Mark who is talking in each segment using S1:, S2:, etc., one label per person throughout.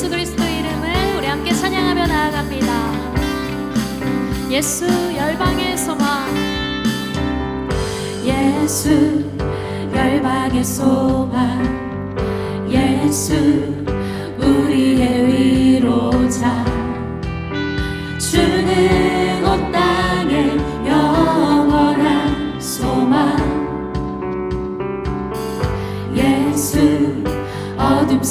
S1: 예수 그리스도 이름을 우리 함께 찬양하며 나아갑니다. 예수 열방의 소망
S2: 예수 열방의 소망 예수 우리의 위로자. 주는 온 땅의 영원한 소망. 예수 어둠 빛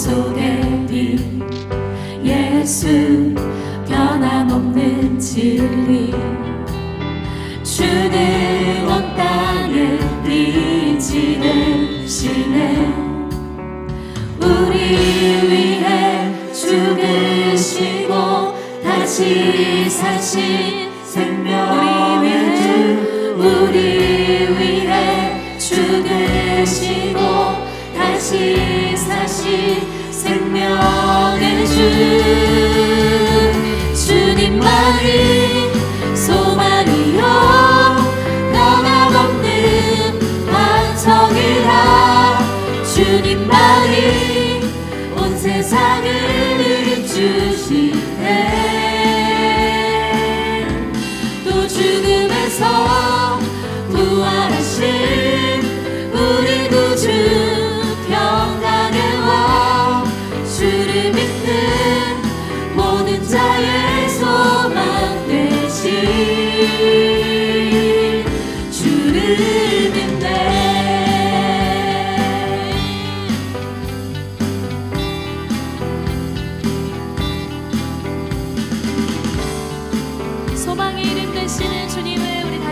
S2: 예수 변함없는 진리. 주는 온 땅에 빛이 되시네 우리 위해 죽으시고 다시 사신 생명의 주 우리 위해 죽으시고 다시 사신 생명의 주 주님만이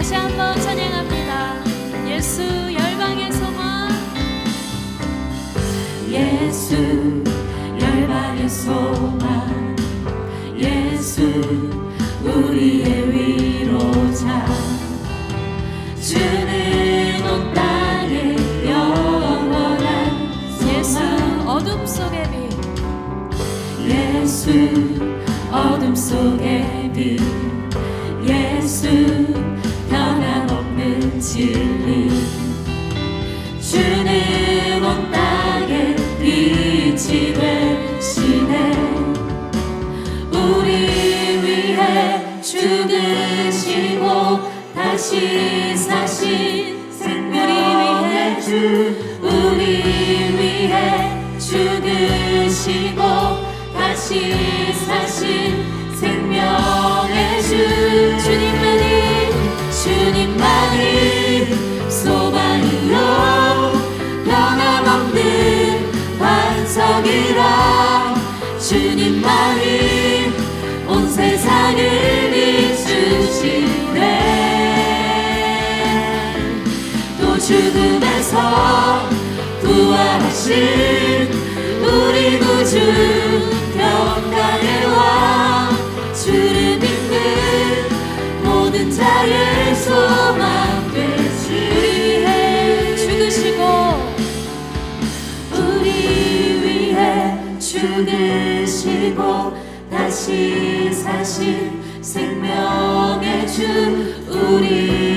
S1: 다시 한번 찬양합니다. 예수 열방의 소망.
S2: 예수 열방의 소망. 예수 우리의 위로자. 주는 온 땅의 영원한
S1: 예수 어둠 속의 빛.
S2: 예수 어둠 속의 빛. 예수 진리. 주는 죽음에서 부활하신 우리 구주 평강의 왕 주를 믿는 모든 자의 소망 되시
S1: 우리 위해 죽으시고
S2: 우리 위해 죽으시고 다시 사신 생명의 주 우리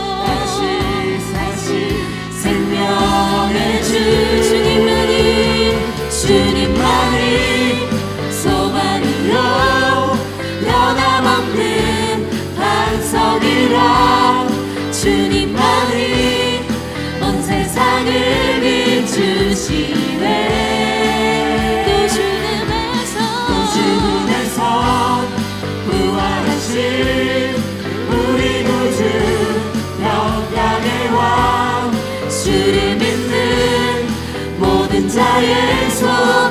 S2: 세상을 비추시네.
S1: 또 죽음에서
S2: 또 죽음에서 부활하신 우리 구주 영광의 왕 주를 믿는 모든 자의 소망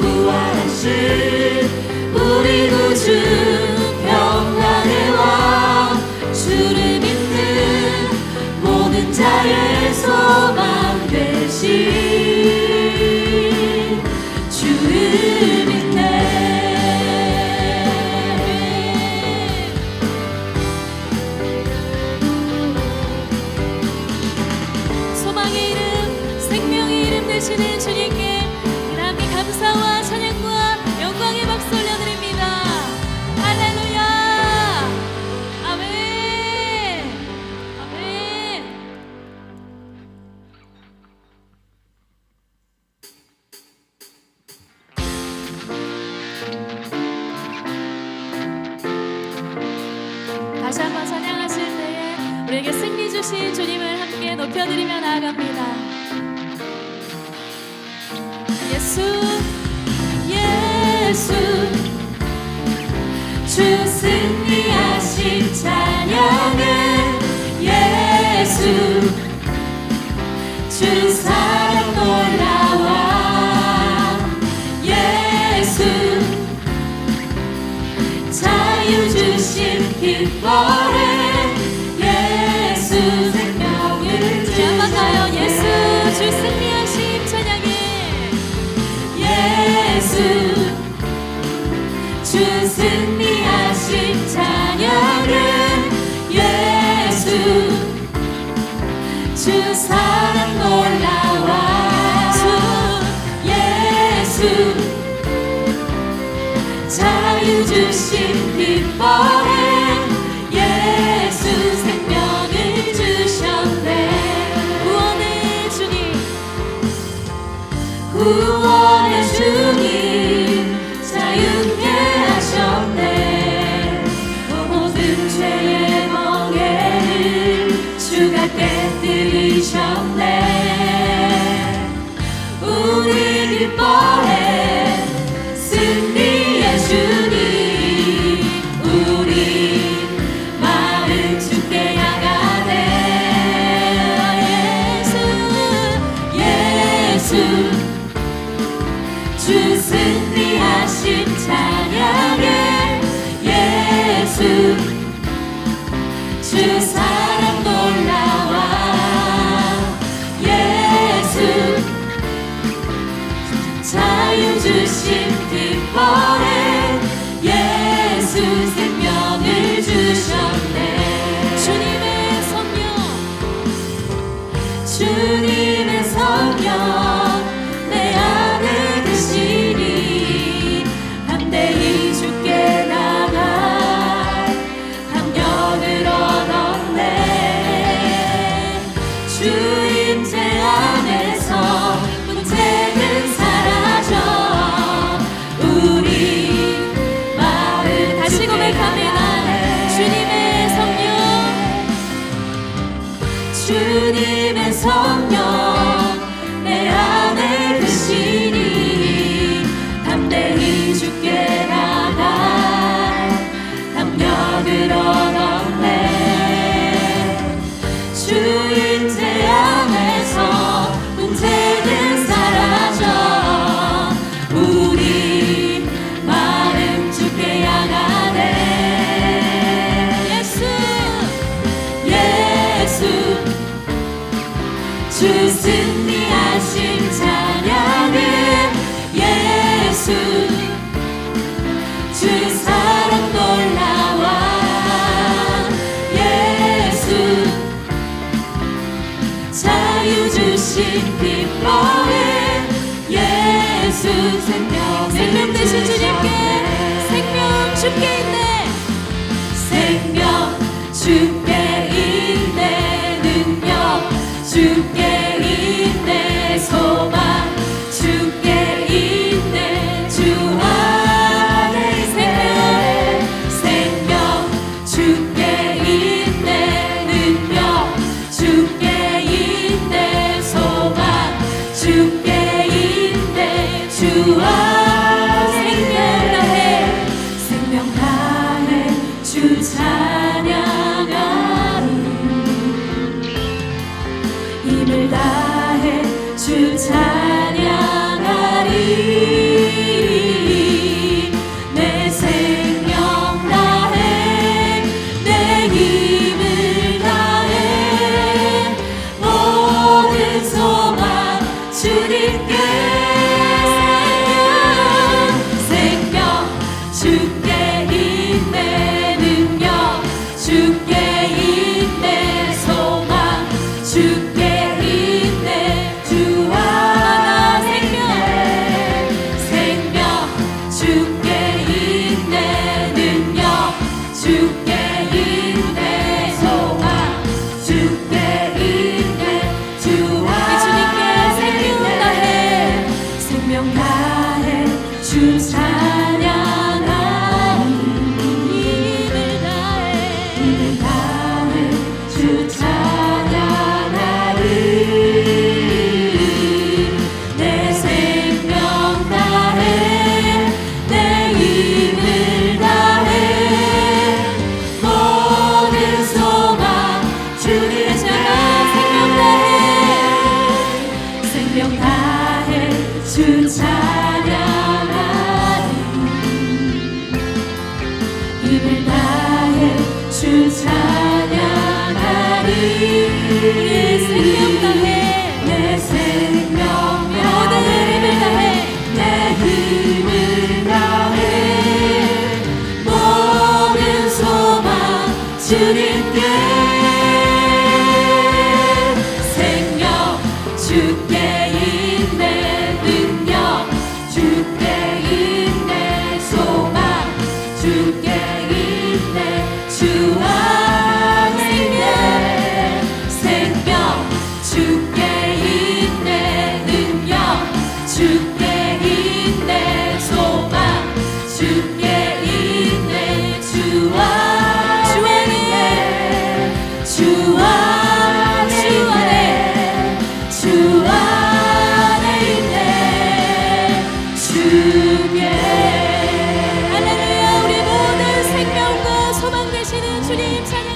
S1: 구원하신 우리 구주. 주신 주님을 함께 높여드리며 나아갑니다. 예수, 예수,
S2: 주 승리하신 찬양은 예수, 주 to me.
S1: 구원의 주님
S2: 자유케 하셨네. 모든 죄의 멍에를 주가 깨뜨리셨네. 자유 주신 그 뻔에
S1: 주님의 성령.
S2: School. 되시는
S1: 주님
S2: 찬양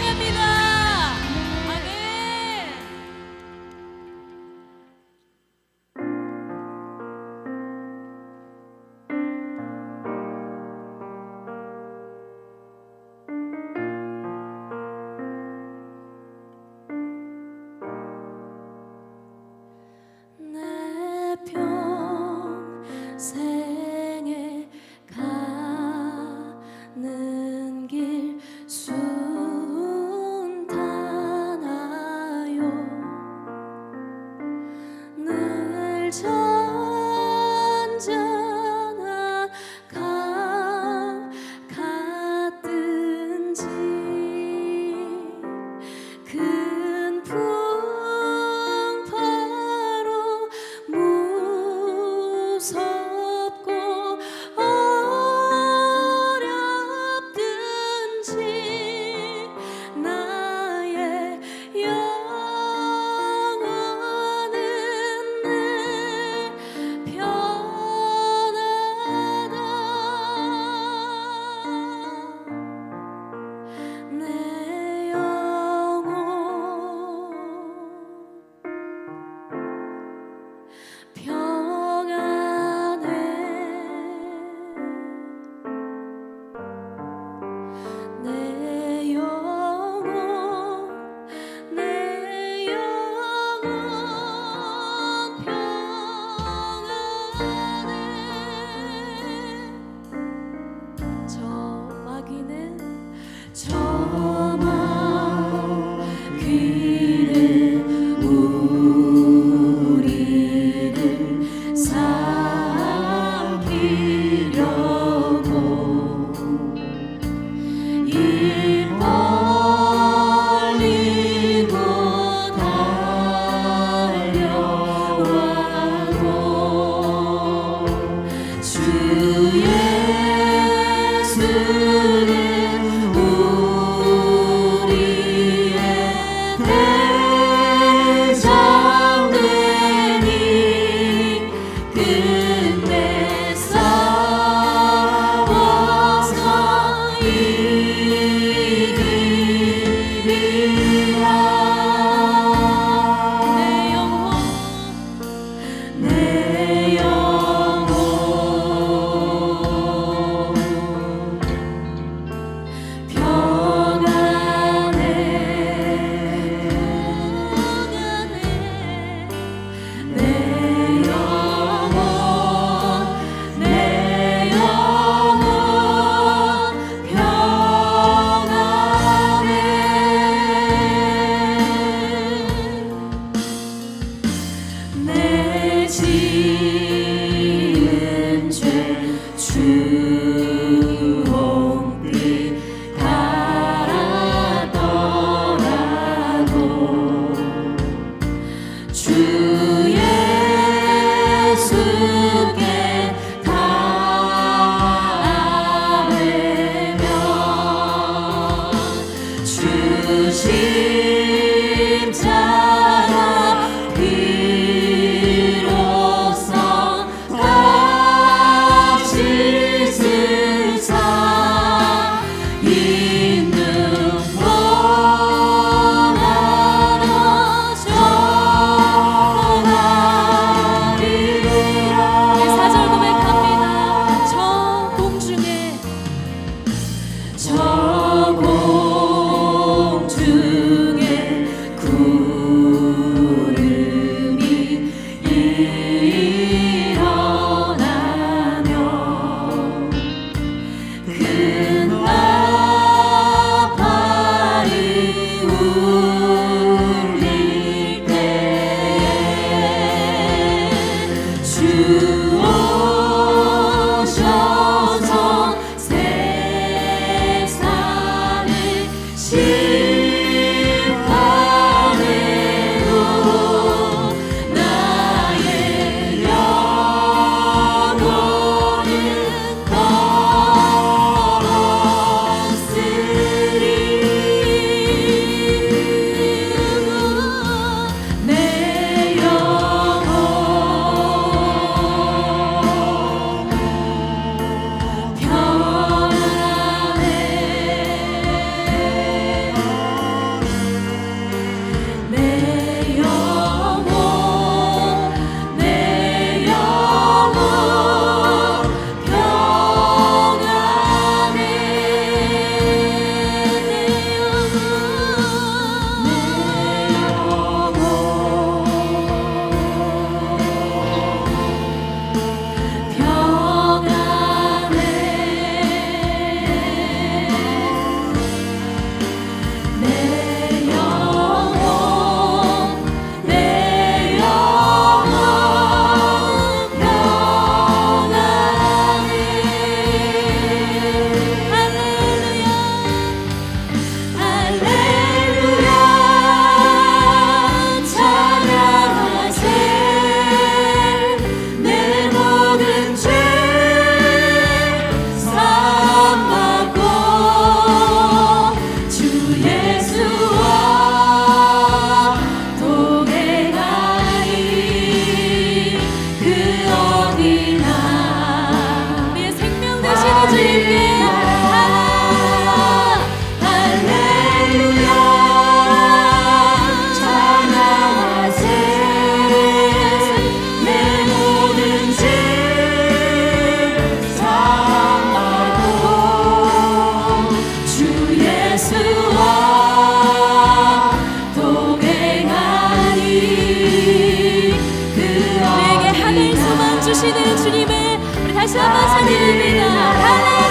S1: 주시는 주님을 우리 다시 한번 찬양합니다.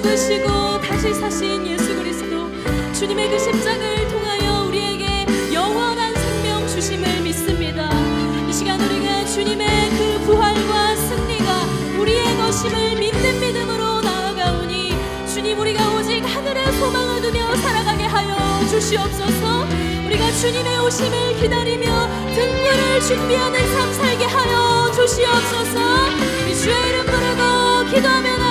S1: 죽으시고 다시 사신 예수 그리스도 주님의 그 십자가를 통하여 우리에게 영원한 생명 주심을 믿습니다. 이 시간 우리가 주님의 그 부활과 승리가 우리의 것임을 믿는 믿음으로 나아가오니 주님 우리가 오직 하늘의 소망을 두며 살아가게 하여 주시옵소서. 우리가 주님의 오심을 기다리며 등불을 준비하는 삶 살게 하여 주시옵소서. 이 주의 이름 부르고 기도하며.